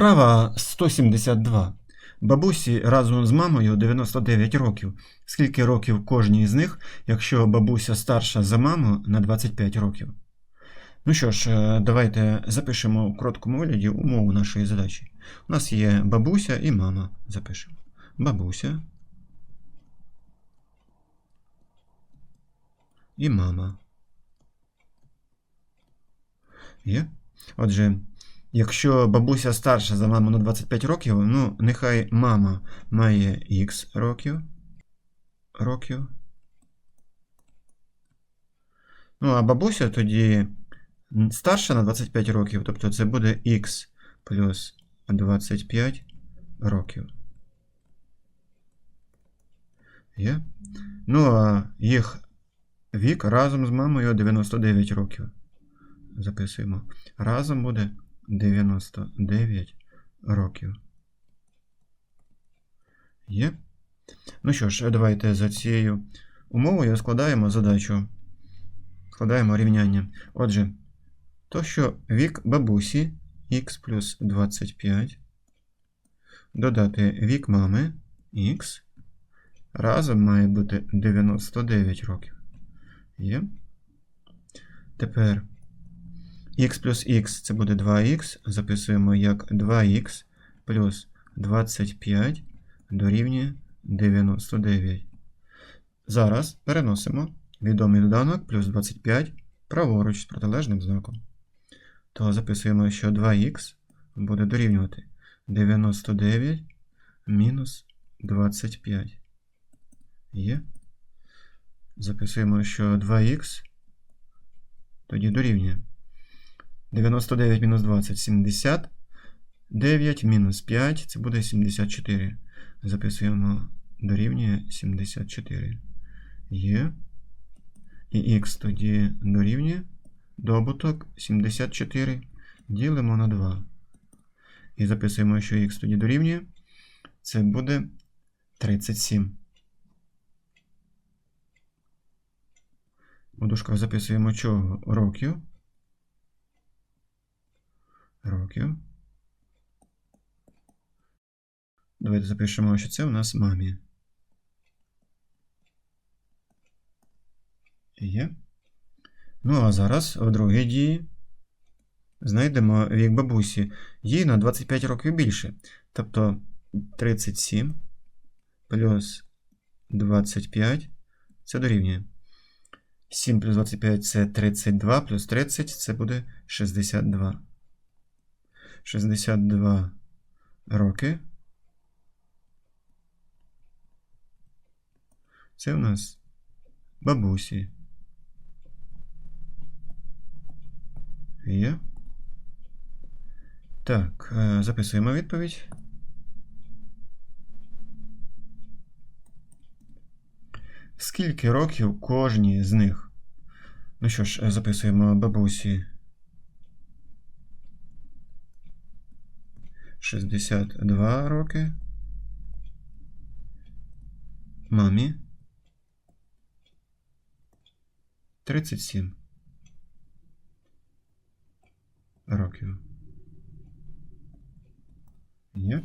Вправа 172. Бабусі разом з мамою 99 років. Скільки років кожній з них, якщо бабуся старша за маму на 25 років? Ну що ж, е, давайте запишемо у короткому вигляді умову нашої задачі. У нас є бабуся і мама. Запишемо. Бабуся. І мама. Є? Отже, якщо бабуся старша за маму на 25 років, ну, нехай мама має Х років. Років. Ну, а бабуся тоді старша на 25 років, тобто це буде Х плюс 25 років. Є? Ну, а їх вік разом з мамою 99 років. Записуємо. Разом буде 99 років. Є? Ну що ж, давайте за цією умовою складаємо задачу. Складаємо рівняння. Отже, то, що вік бабусі х плюс 25, додати вік мами х, разом має бути 99 років. Є? Тепер х плюс х це буде 2х. Записуємо як 2х плюс 25 дорівнює 99. Зараз переносимо відомий доданок плюс 25 праворуч з протилежним знаком. То записуємо, що 2х буде дорівнювати 99 мінус 25. Є. Записуємо, що 2х тоді дорівнює 99 мінус 20 70. 9 мінус 5 це буде 74. Записуємо дорівнює 74. Є. І х тоді дорівнює добуток 74. Ділимо на 2. І записуємо, що х тоді дорівнює. Це буде 37. У дужках записуємо чого? Років. Років. Давайте запишемо, що це у нас мамі. Є. Ну, а зараз в другій дії знайдемо вік бабусі. Їй на 25 років більше. Тобто 37 плюс 25 це дорівнює. 7 плюс 25 це 32, плюс 30 це буде 62. 62 роки. Це у нас бабусі. Є. Так, е, записуємо відповідь. Скільки років кожній з них? Ну що ж, е, записуємо бабусі. 62 роки. Мамі. 37 років. Є.